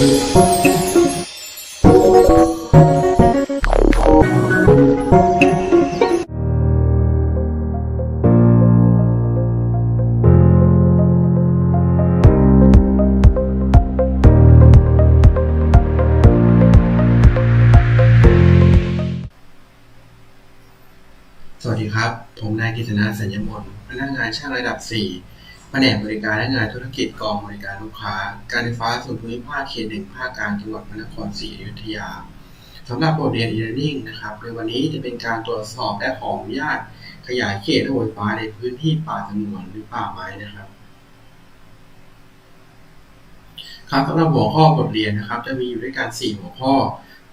สวัสดีครับ ผมนายกิษณะสัญญมนพนักงานช่างระดับ 4 แผนกบริการและงานธุรกิจกองบริการลูกค้า การไฟฟ้าส่วนภูมิภาคเขตหนึ่งภาคกลางจังหวัดพระนครศรีอยุธยาสำหรับบทเรียน e-learning นะครับ ในวันนี้จะเป็นการตรวจสอบและขออนุญาตขยายเขตระบบไฟฟ้าในพื้นที่ป่าสงวนหรือป่าไม้นะครับครับสำหรับหัวข้อบทเรียนนะครับ จะมีอยู่ด้วยกัน 4 หัวข้อ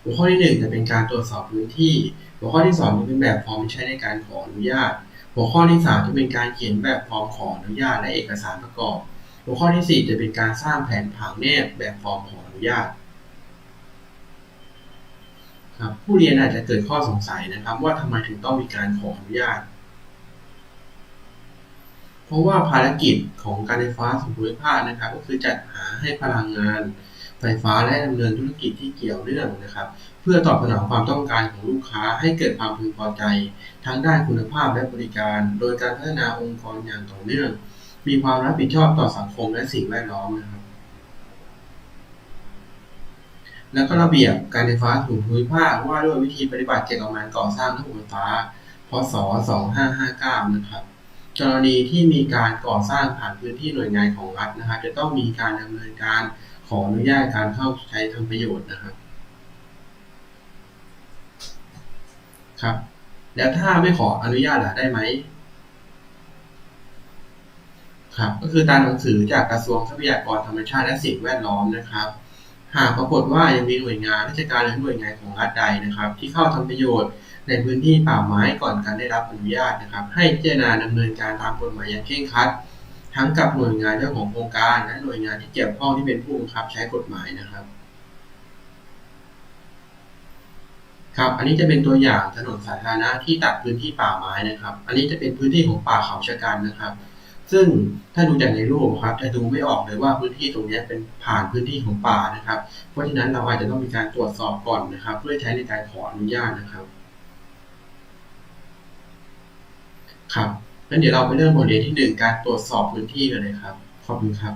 หัวข้อที่ 1 จะเป็นการตรวจสอบพื้นที่ หัวข้อที่ 2 จะเป็นแบบฟอร์มที่ใช้ในการขออนุญาต หัวข้อที่ 3 จะเป็นการเขียนแบบฟอร์มขออนุญาตและเอกสารประกอบ หัวข้อที่ 4 จะเป็นการสร้างแผนผังแนบแบบฟอร์มขออนุญาตครับผู้เรียนอาจจะเกิดข้อสงสัยนะครับ ว่าทำไมถึงต้องมีการขออนุญาต เพราะว่าภารกิจของการไฟฟ้าส่วนภูมิภาคนะครับ ก็คือจัดหาให้พลังงาน ไฟฟ้าและดำเนินธุรกิจที่เกี่ยวเนื่องนะครับ เพื่อตอบสนองความต้องการของลูกค้าให้เกิดความพึงพอใจทั้งด้านคุณภาพและบริการ โดยการพัฒนาองค์กรอย่างต่อเนื่อง มีความรับผิดชอบต่อสังคมและสิ่งแวดล้อมนะครับ แล้วก็ระเบียบการไฟฟ้าส่วนภูมิภาคว่าด้วยวิธีปฏิบัติเกี่ยวกับงานก่อสร้างระบบไฟฟ้าพศ 2559 นะครับกรณีที่มีการก่อสร้างผ่านพื้นที่หน่วยงานของรัฐนะครับ จะต้องมีการดำเนินการ ขออนุญาตการเข้าใช้ทำประโยชน์นะครับ ครับ แล้วถ้าไม่ขออนุญาตล่ะได้ไหมครับ ก็คือตามหนังสือจากกระทรวงทรัพยากรธรรมชาติและสิ่งแวดล้อมนะครับหากปรากฏว่ายังมีหน่วยงานราชการหรือหน่วยงานของรัฐใดนะครับ ที่เข้าทำประโยชน์ในพื้นที่ป่าไม้ก่อนการได้รับอนุญาตนะครับ ให้พิจารณาดำเนินการตามกฎหมายอย่างเคร่งครัด ทั้งกับหน่วยงานเจ้าของโครงการ และหน่วยงานที่เกี่ยวข้องที่เป็นผู้บังคับใช้กฎหมายนะครับ ครับ อันนี้จะเป็นตัวอย่างถนนสาธารณะที่ตัดพื้นที่ป่าไม้นะครับ อันนี้จะเป็นพื้นที่ของป่าเขาชะกันนะครับ ซึ่งถ้าดูจากในรูปครับจะดูไม่ออกเลยว่าพื้นที่ตรงนี้เป็นผ่านพื้นที่ของป่านะครับ เพราะฉะนั้นเราอาจจะต้องมีการตรวจสอบก่อนนะครับ เพื่อใช้ในการขออนุญาตนะครับ ครับ งั้นเดี๋ยวเราไปเริ่มบทเรียนที่หนึ่งการตรวจสอบพื้นที่กันเลยครับ ขอบคุณครับ